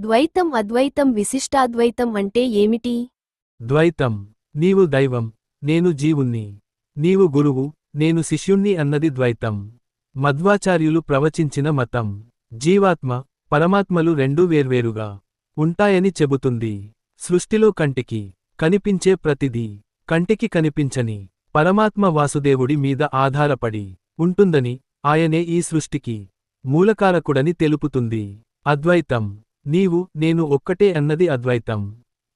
ద్వైతం అద్వైతం విశిష్టాద్వైతం అంటే ఏమిటి? ద్వైతం నీవు దైవం నేను జీవుణ్ణి నీవు గురువు నేను శిష్యుణ్ణి అన్నది ద్వైతం. మధ్వాచార్యులు ప్రవచించిన మతం జీవాత్మ పరమాత్మలు రెండూ వేర్వేరుగా ఉంటాయని చెబుతుంది. సృష్టిలో కంటికి కనిపించే ప్రతిదీ కంటికి కనిపించని పరమాత్మ వాసుదేవుడి మీద ఆధారపడి ఉంటుందని ఆయనే ఈ సృష్టికి మూలకారకుడని తెలుపుతుంది. అద్వైతం నీవు నేను ఒక్కటే అన్నది అద్వైతం.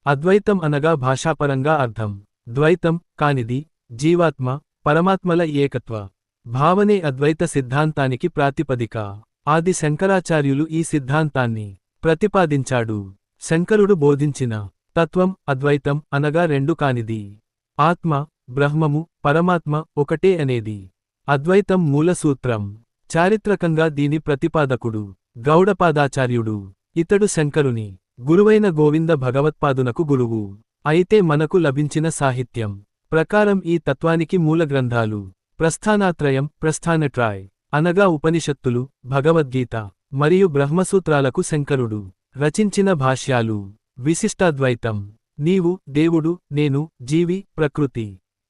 అద్వైతం అనగా భాషాపరంగా అర్థం. ద్వైతం కానిది జీవాత్మ పరమాత్మల ఏకత్వ. భావనే అద్వైత సిద్ధాంతానికి ప్రాతిపదిక. ఆది శంకరాచార్యులు ఈ సిద్ధాంతాన్ని ప్రతిపాదించాడు. శంకరుడు బోధించిన తత్వం అద్వైతం అనగా రెండు కానిది. ఆత్మ బ్రహ్మము పరమాత్మ ఒకటే అనేది. అద్వైతం మూలసూత్రం చారిత్రకంగా దీని ప్రతిపాదకుడు గౌడపాదాచార్యుడు. ఇతడు శంకరుని గురువైన గోవింద భగవత్పాదునకు గురువు. అయితే మనకు లభించిన సాహిత్యం ప్రకారం ఈ తత్వానికి మూల గ్రంథాలు ప్రస్థానాత్రయం ప్రస్థానట్రాయ్ అనగా ఉపనిషత్తులు భగవద్గీత మరియు బ్రహ్మసూత్రాలకు శంకరుడు. రచించిన భాష్యాలు విశిష్టాద్వైతం నీవు దేవుడు నేను జీవి ప్రకృతి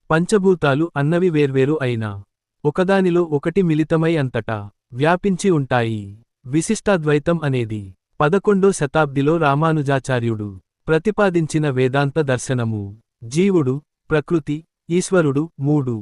పంచభూతాలు అన్నవి వేర్వేరు అయినా ఒకదానిలో ఒకటి మిలితమై అంతటా వ్యాపించి ఉంటాయి. విశిష్టాద్వైతం అనేది పదకొండో శతాబ్దిలో రామానుజాచార్యుడు ప్రతిపాదించిన వేదాంత దర్శనము. జీవుడు ప్రకృతి ఈశ్వరుడు మూడు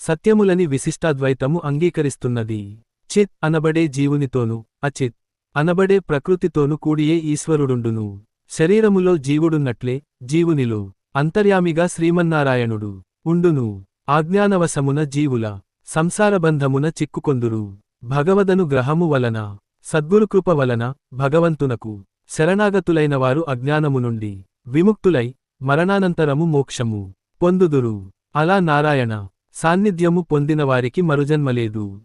సత్యములని విశిష్టాద్వైతము అంగీకరిస్తున్నది. చిత్ అనబడే జీవునితోను అచిత్ అనబడే ప్రకృతితోను కూడియే ఈశ్వరుడుండును. శరీరములో జీవుడున్నట్లే జీవునిలో అంతర్యామిగా శ్రీమన్నారాయణుడు ఉండును. ఆజ్ఞానవశమున జీవుల సంసారబంధమున చిక్కుకొందురు. భగవదను గ్రహము వలన సద్గురుకృప వలన భగవంతునకు శరణాగతులైన వారు అజ్ఞానము నుండి విముక్తులై మరణానంతరము మోక్షము పొందుదురు. అలా నారాయణ సాన్నిధ్యము పొందినవారికి మరుజన్మలేదు.